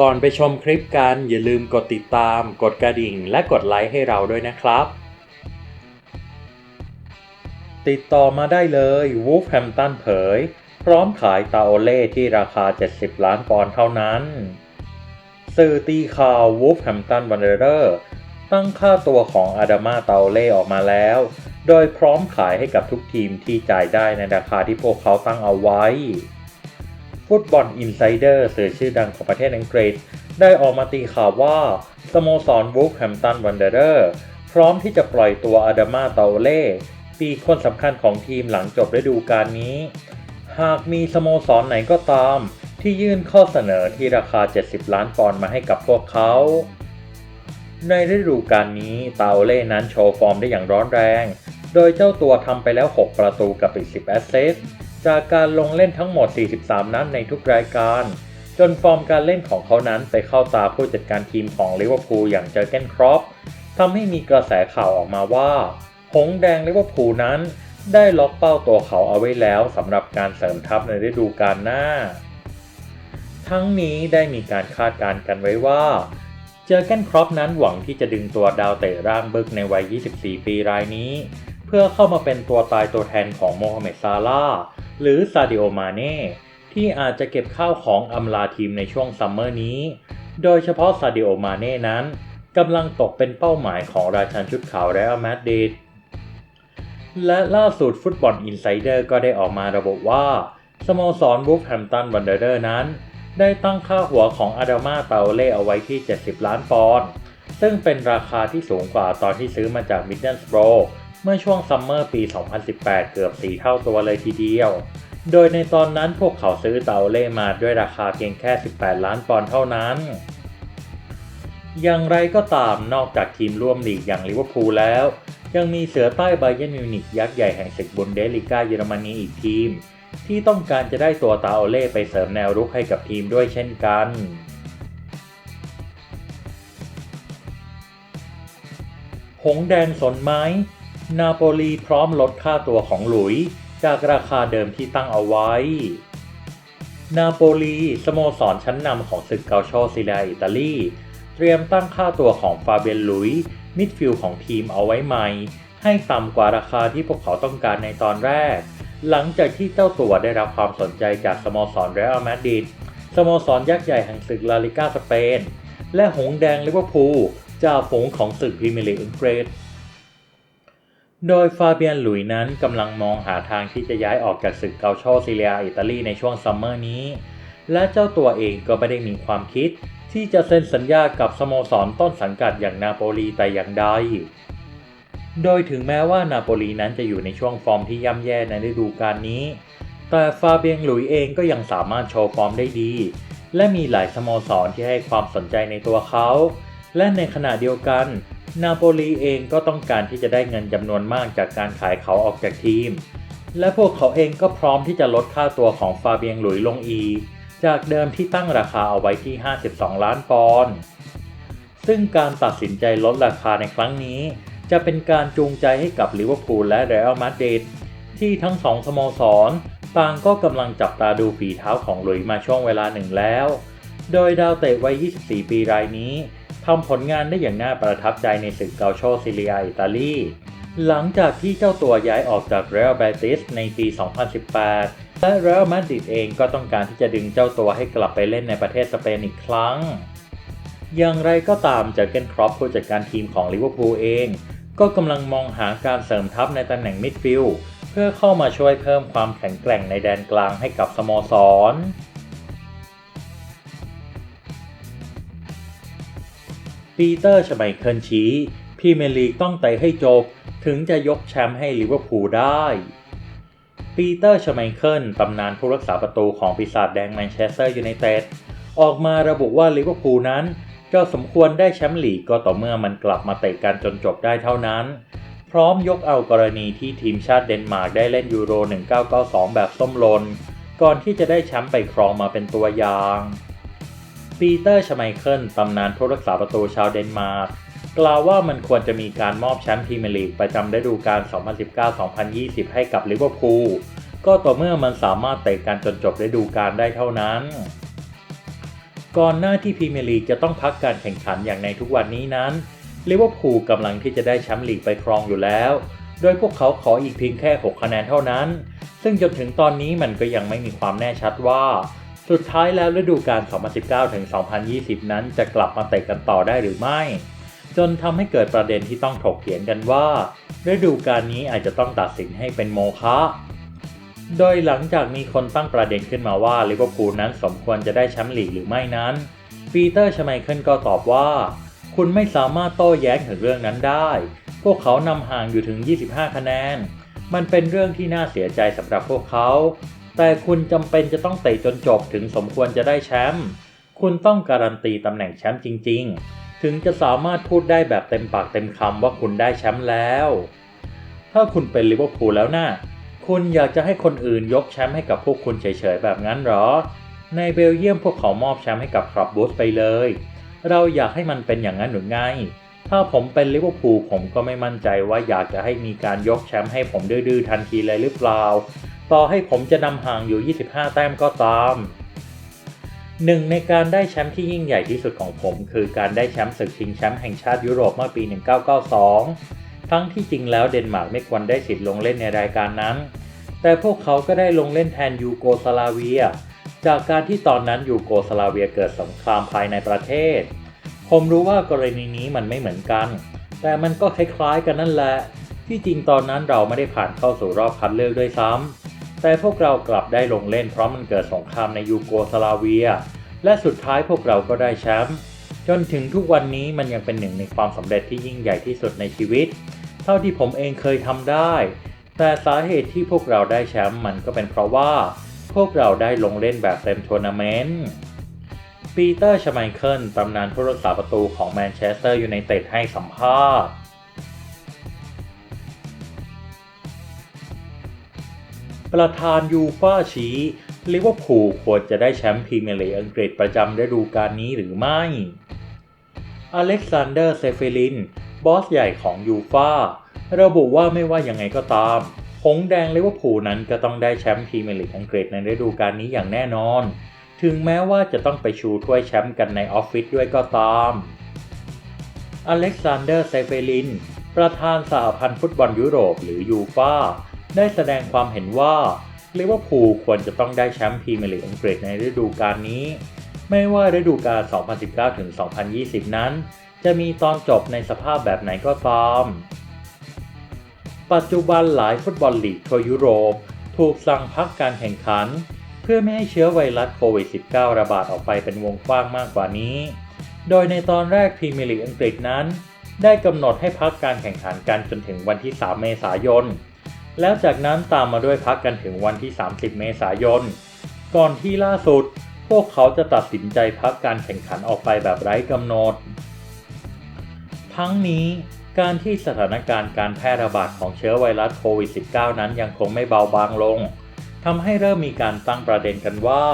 ก่อนไปชมคลิปกันอย่าลืมกดติดตาม กดกระดิ่ง และกดไลค์ให้เราด้วยนะครับ ติดต่อมาได้เลย วูฟแฮมตันเผย พร้อมขายตาโอเล่ที่ราคา 70 ล้านปอนด์เท่านั้น สื่อตีข่าววูฟแฮมตันวันเดอร์ตั้งค่าตัวของอาดามาตาโอเล่ออกมาแล้ว โดยพร้อมขายให้กับทุกทีมที่จ่ายได้ในราคาที่พวกเขาตั้งเอาไว้ ฟุตบอลอินไซเดอร์สื่อชื่อดังของประเทศอังกฤษ ได้ออกมาตีข่าวว่าสโมสรวูฟแฮมตันวันเดอร์พร้อมที่จะปล่อยตัวอาดามาตาโอเล่ปีคนสำคัญของทีมหลังจบฤดูกาลนี้ หากมีสโมสรไหนก็ตาม ที่ยื่นข้อเสนอที่ราคา 70 ล้านปอนด์มาให้กับพวกเขา ในฤดูกาลนี้ตาโอเล่นั้นโชว์ฟอร์มได้อย่างร้อนแรง โดยเจ้าตัวทำไปแล้ว 6 ประตูกับอีก 10 แอสเซสต์ จากการลงเล่นทั้งหมด 43 นัดในทุกรายการ จนฟอร์มการเล่นของเขานั้นไปเข้าตาผู้จัดการทีมของลิเวอร์พูลอย่างเจอร์เกนครอปทำให้มีกระแสข่าวออกมาว่า หงแดงลิเวอร์พูลนั้น ได้ล็อกเป้าตัวเขาเอาไว้แล้วสำหรับการเสริมทัพในฤดูกาลหน้า ทั้งนี้ได้มีการคาดการณ์กันไว้ว่าเจอร์เกนครอปนั้นหวังที่จะดึงตัวดาวเตะร่างบึกในวัย 24 ปีรายนี้ เพื่อเข้ามาเป็นตัวตายตัวแทนของโมฮัมเหม็ดซาลาห์ หรือซาดิโอมาเน่ที่อาจจะเก็บข้าวของอำลาทีมในช่วงซัมเมอร์นี้ โดยเฉพาะซาดิโอมาเน่นั้นกำลังตกเป็นเป้าหมายของราชันชุดขาวเรอัลมาดริดและล่าสุดฟุตบอลอินไซเดอร์ก็ได้ออกมาระบุว่า สโมสรวูฟแฮมตันวันเดอร์นั้น ได้ตั้งค่าหัวของอาดามาเตาเล่เอาไว้ที่ 70 ล้านปอนด์ซึ่งเป็นราคาที่สูงกว่าตอนที่ซื้อมาจากมิดเดิลสโบร เมื่อช่วงซัมเมอร์ปี 2018 เกือบ4เท่าตัวเลยทีเดียว โดยในตอนนั้นพวกเขาซื้อเตาเล่มาด้วยราคาเพียงแค่ 18 ล้านปอนด์เท่านั้น อย่างไรก็ตามนอกจากทีมร่วมลีกอย่างลิเวอร์พูลแล้ว ยังมีเสือใต้ไบเยนมิวนิกยักษ์ใหญ่แห่งศึกบุนเดสลิก้าเยอรมนีอีกทีม ที่ต้องการจะได้ตัวตาโอเล่ไปเสริมแนวรุกให้กับทีมด้วยเช่นกันหงแดงสนไหม นาโปลีพร้อมลดค่าตัวของหลุย จากราคาเดิมที่ตั้งเอาไว้ นาโปลีสโมสรชั้นนำของศึกเกาโชซิเลียอิตาลี เตรียมตั้งค่าตัวของฟาเบียนลุย มิดฟิลด์ของทีมเอาไว้ใหม่ ให้ต่ำกว่าราคาที่พวกเขาต้องการในตอนแรก หลังจากที่เจ้าตัวได้รับความสนใจจากสโมสรเรอัลมาดริดสโมสรยักษ์ใหญ่แห่งศึกลาลิกาสเปน และหงแดงลิเวอร์พูลจ่าฝูงของศึกพรีเมียร์ลีกอังกฤษ โดยฟาเบียนหลุยนั้นกำลังมองหาทางที่จะย้ายออกจากศึกเกาโชซิเลียอิตาลีในช่วงซัมเมอร์นี้ และเจ้าตัวเองก็ไม่ได้มีความคิด ที่จะเซ็นสัญญากับสโมสรต้นสังกัดอย่างนาโปลีแต่อย่างใด โดยถึงแม้ว่านาโปลีนั้นจะอยู่ในช่วงฟอร์มที่ย่ำแย่ในฤดูกาลนี้ แต่ฟาเบียงหลุยเองก็ยังสามารถโชว์ฟอร์มได้ดี และมีหลายสโมสรที่ให้ความสนใจในตัวเขา และในขณะเดียวกัน นาโปลีเองก็ต้องการที่จะได้เงินจำนวนมากจากการขายเขาออกจากทีม และพวกเขาเองก็พร้อมที่จะลดค่าตัวของฟาเบียงหลุยลงอี จากเดิมที่ตั้งราคาเอาไว้ที่ 52 ล้านปอนด์ซึ่งการตัดสินใจลดราคาในครั้งนี้ จะเป็นการจูงใจให้กับลิเวอร์พูลและเรอัลมาดริดที่ทั้งสองสโมสรต่างก็กำลังจับตาดูฝีเท้าของหลุยมาช่วงเวลาหนึ่งแล้ว โดยดาวเตะวัย 24 ปีรายนี้ ทำผลงานได้อย่างน่าประทับใจในศึกเกาโชซิเลียอิตาลี หลังจากที่เจ้าตัวย้ายออกจากเรอัลเบติสในปี 2018 และเรอัลมาดริดเองก็ต้องการที่จะดึงเจ้าตัวให้กลับไปเล่นในประเทศสเปนอีกครั้ง อย่างไรก็ตามเจอเกนครอปผู้จัดการทีมของลิเวอร์พูลเอง ก็กำลังมองหาการเสริมทัพในตำแหน่งมิดฟิลด์เพื่อเข้ามาช่วยเพิ่มความแข็งแกร่งในแดนกลางให้กับสโมสร ปีเตอร์ชไมเคิลชี้พรีเมียร์ลีกต้องเตะให้จบ ถึงจะยกแชมป์ให้ลิเวอร์พูลได้ ปีเตอร์ชไมเคิลตำนานผู้รักษาประตูของปีศาจแดงแมนเชสเตอร์ยูไนเต็ดออกมาระบุว่าลิเวอร์พูลนั้นก็สมควรได้แชมป์ลีกก็ต่อเมื่อมันกลับมาเตะกันจนจบได้เท่านั้น พร้อมยกเอากรณีที่ทีมชาติเดนมาร์กได้เล่นยูโร 1992 แบบส้มลน ก่อนที่จะได้แชมป์ไปครองมาเป็นตัวอย่าง ปีเตอร์ชไมเคิลตำนานผู้รักษาประตูชาวเดนมาร์กกล่าวว่ามันควรจะมีการมอบแชมป์พรีเมียร์ลีกประจำฤดูกาล 2019-2020 ให้กับลิเวอร์พูลก็ต่อเมื่อมันสามารถเตะกันจนจบฤดูกาลได้เท่านั้น ก่อนหน้าที่พรีเมียร์ลีกจะต้องพักการแข่งขันอย่างในทุกวันนี้นั้นลิเวอร์พูลกำลังที่จะได้แชมป์ลีกไปครองอยู่แล้ว โดยพวกเขาขออีกเพียงแค่ 6 คะแนนเท่านั้น ซึ่งจนถึงตอนนี้มันก็ยังไม่มีความแน่ชัดว่า สุดท้ายแล้วฤดูกาล 2019 ถึง 2020 นั้นจะกลับมาเตะกันต่อได้หรือไม่ จนทำให้เกิดประเด็นที่ต้องถกเถียงกันว่าฤดูกาลนี้อาจจะต้องตัดสินให้เป็นโมฆะโดยหลังจากมีคนตั้งประเด็นขึ้นมาว่าลิเวอร์พูลนั้นสมควรจะได้แชมป์ลีกหรือไม่นั้นปีเตอร์ชไมเคิลก็ตอบว่า คุณไม่สามารถโต้แย้งถึงเรื่องนั้นได้ พวกเขานำห่างอยู่ถึง 25 คะแนน มันเป็นเรื่องที่น่าเสียใจสำหรับพวกเขา แต่คุณจำเป็นจะต้องเตะจนจบถึงสมควรจะได้แชมป์คุณต้องการันตีตำแหน่งแชมป์จริง ๆ ถึงจะสามารถพูดได้แบบเต็มปากเต็มคำว่าคุณได้แชมป์แล้ว ถ้าคุณเป็นลิเวอร์พูลแล้วนะ่ะคุณอยากจะให้คนอื่นยกแชมป์ให้กับพวกคุณเฉยๆแบบนั้นหรอ ในเบลเยียมพวกเขามอบแชมป์ให้กับคลับบูสไปเลย เราอยากให้มันเป็นอย่างนั้นหรือไง ถ้าผมเป็นลิเวอร์พูลผมก็ไม่มั่นใจว่าอยากจะให้มีการยกแชมป์ให้ผมดื้อๆทันทีเลยหรือเปล่า ต่อให้ผมจะนำห่างอยู่ 25 แต้มก็ตาม หนึ่งในการได้แชมป์ที่ยิ่งใหญ่ที่สุดของผมคือการได้แชมป์ศึกชิงแชมป์แห่งชาติยุโรปเมื่อปี 1992 ทั้งที่จริงแล้วเดนมาร์กไม่ควรได้สิทธิ์ลงเล่นในรายการนั้น แต่พวกเขาก็ได้ลงเล่นแทนยูโกสลาเวีย จากการที่ตอนนั้นยูโกสลาเวียเกิดสงครามภายในประเทศ ผมรู้ว่ากรณีนี้มันไม่เหมือนกัน แต่มันก็คล้ายๆกันนั่นแหละ ที่จริงตอนนั้นเราไม่ได้ผ่านเข้าสู่รอบคัดเลือกด้วยซ้ำ แต่พวกเรากลับได้ลงเล่นเพราะมันเกิดสงครามในยูโกสลาเวีย และสุดท้ายพวกเราก็ได้แชมป์จนถึงทุกวันนี้มันยังเป็นหนึ่งในความสำเร็จที่ยิ่งใหญ่ที่สุดในชีวิต เท่าที่ผมเองเคยทำได้ แต่สาเหตุที่พวกเราได้แชมป์มันก็เป็นเพราะว่า พวกเราได้ลงเล่นแบบเต็มทัวร์นาเมนต์ปีเตอร์ชไมเคิลตำนานผู้รักษาประตูของแมนเชสเตอร์ยูไนเต็ดให้สัมภาษณ์ ประธานยูฟ่าชี้ลิเวอร์พูลควรจะได้แชมป์พรีเมียร์ลีกอังกฤษประจำฤดูกาลนี้หรือไม่ อเล็กซานเดอร์เซเฟลิน บอสใหญ่ของยูฟ่าระบุว่าไม่ว่ายังไงก็ตามหงแดงลิเวอร์พูลนั้นก็ต้องได้แชมป์พรีเมียร์ลีกอังกฤษในฤดูกาลนี้อย่างแน่นอน ถึงแม้ว่าจะต้องไปชูถ้วยแชมป์กันในออฟฟิศด้วยก็ตาม อเล็กซานเดอร์เซเฟลิน ประธานสหพันธ์ฟุตบอลยุโรปหรือยูฟ่า ได้แสดงความเห็นว่าลิเวอร์พูลควรจะต้องได้แชมป์พรีเมียร์ลีกอังกฤษในฤดูกาลนี้ ไม่ว่าฤดูกาล 2019-2020 นั้น จะมีตอนจบในสภาพแบบไหนก็ตาม ปัจจุบันหลายฟุตบอลลีกทั่วยุโรป ถูกสั่งพักการแข่งขัน เพื่อไม่ให้เชื้อไวรัสโควิด -19 ระบาดออกไปเป็นวงกว้างมากกว่านี้ โดยในตอนแรกพรีเมียร์ลีกอังกฤษนั้น ได้กำหนดให้พักการแข่งขันกันจนถึงวันที่ 3 เมษายน แล้วจากนั้นตามมาด้วยพักกันถึงวันที่ 30 เมษายน ก่อนที่ล่าสุด พวกเขาจะตัดสินใจพักการแข่งขันออกไปแบบไร้กำหนด ทั้งนี้การที่สถานการณ์การแพร่ระบาดของเชื้อไวรัสโควิด -19 นั้นยังคงไม่เบาบางลงทำให้เริ่มมีการตั้งประเด็นกันว่า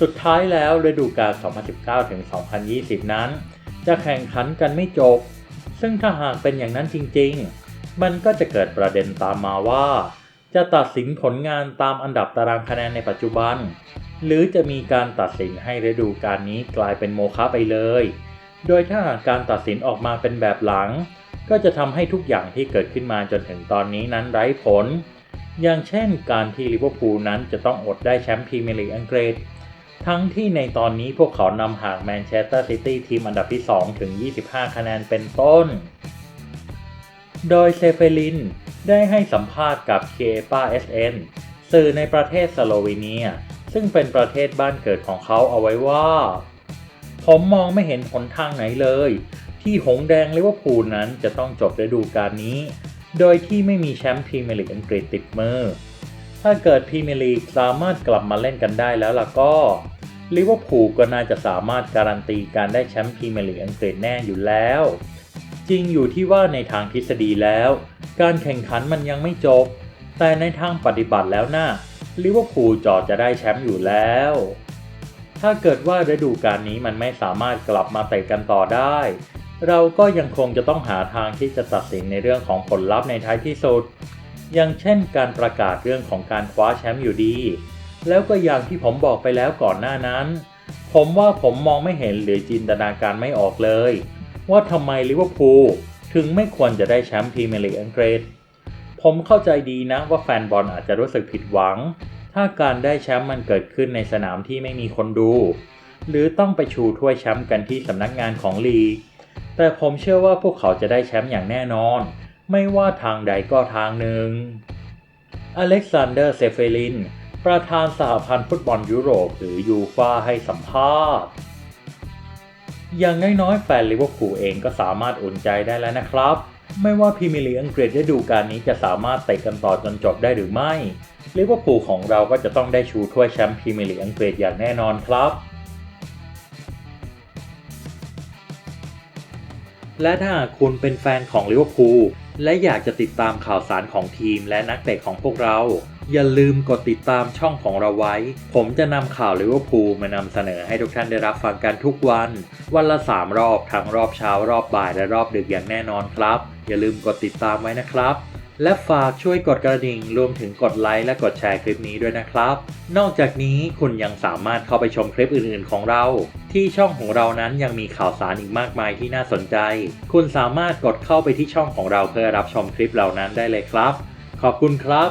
สุดท้ายแล้วฤดูกาล 2019-2020 นั้น จะแข่งขันกันไม่จบ ซึ่งถ้าหากเป็นอย่างนั้นจริง ๆ มันก็จะเกิดประเด็นตามมาว่า จะตัดสินผลงานตามอันดับตารางคะแนนในปัจจุบัน หรือจะมีการตัดสินให้ฤดูกาลนี้กลายเป็นโมฆะไปเลย โดยถ้าหากการตัดสินออกมาเป็นแบบหลัง ก็จะทำให้ทุกอย่างที่เกิดขึ้นมาจนถึงตอนนี้นั้นไร้ผล อย่างเช่น การที่ลิเวอร์พูลนั้นจะต้องอดได้แชมป์พรีเมียร์ลีกอังกฤษทั้งที่ในตอนนี้พวกเขานำห่างแมนเชสเตอร์ซิตี้ทีมอันดับที่ 2 ถึง 25 คะแนนเป็นต้น โดยเซเฟลินได้ให้สัมภาษณ์กับเคปาเอสเอ็นสื่อในประเทศสโลวีเนีย ซึ่งเป็นประเทศบ้านเกิดของเขาเอาไว้ว่า ผมมองไม่เห็นหนทางไหนเลย ที่หงแดงลิเวอร์พูลนั้นจะต้องจบฤดูกาลนี้ โดยที่ไม่มีแชมป์พรีเมียร์ลีกอังกฤษติดมือ ถ้าเกิดพรีเมียร์ลีกสามารถกลับมาเล่นกันได้แล้วล่ะก็ลิเวอร์พูลก็น่าจะสามารถการันตีการได้แชมป์พรีเมียร์ลีกอังกฤษแน่อยู่แล้ว จริงอยู่ที่ว่าในทางทฤษฎีแล้ว การแข่งขันมันยังไม่จบ แต่ในทางปฏิบัติแล้วนะ่ะลิเวอร์พูลจอดจะได้แชมป์อยู่แล้ว ถ้าเกิดว่าฤดูกาลนี้มันไม่สามารถกลับมาเตะกันต่อได้ เราก็ยังคงจะต้องหาทางที่จะตัดสินในเรื่องของผลลัพธ์ในท้ายที่สุด อย่างเช่นการประกาศเรื่องของการคว้าแชมป์อยู่ดี แล้วก็อย่างที่ผมบอกไปแล้วก่อนหน้านั้น ผมว่าผมมองไม่เห็นหรือจินตนาการไม่ออกเลย ว่าทำไมลิเวอร์พูลถึงไม่ควรจะได้แชมป์พรีเมียร์ลีกอังกฤษ ผมเข้าใจดีนะว่าแฟนบอลอาจจะรู้สึกผิดหวัง ถ้าการได้แชมป์มันเกิดขึ้นในสนามที่ไม่มีคนดู หรือต้องไปชูถ้วยแชมป์กันที่สำนักงานของลีก แต่ผมเชื่อว่าพวกเขาจะได้แชมป์อย่างแน่นอน ไม่ว่าทางใดก็ทางหนึ่ง อเล็กซานเดอร์เซเฟลิน ประธานสหพันธ์ฟุตบอลยุโรปหรือยูฟาให้สัมภาษณ์ อย่างน้อยๆแฟนลิเวอร์พูลเองก็สามารถอุ่นใจได้แล้วนะครับ ไม่ว่าพรีเมียร์ลีกอังกฤษฤดูกาลนี้จะสามารถเตะกันต่อจนจบได้หรือไม่ลิเวอร์พูลของเราก็จะต้องได้ชูถ้วยแชมป์พรีเมียร์ลีกอังกฤษอย่างแน่นอนครับ และถ้าคุณเป็นแฟนของลิเวอร์พูลและอยากจะติดตามข่าวสารของทีมและนักเตะของพวกเรา อย่าลืมกดติดตามช่องของเราไว้ ผมจะนำข่าวลิเวอร์พูลมานำเสนอให้ทุกท่านได้รับฟังกันทุกวัน วันละ 3 รอบ ทั้งรอบเช้า รอบบ่าย และรอบดึกอย่างแน่นอนครับ อย่าลืมกดติดตามไว้นะครับ และฝากช่วยกดกระดิ่ง รวมถึงกดไลค์และกดแชร์คลิปนี้ด้วยนะครับ นอกจากนี้คุณยังสามารถเข้าไปชมคลิปอื่นๆ ของเรา ที่ช่องของเรานั้นยังมีข่าวสารอีกมากมายที่น่าสนใจ คุณสามารถกดเข้าไปที่ช่องของเราเพื่อรับชมคลิปเหล่านั้นได้เลยครับ ขอบคุณครับ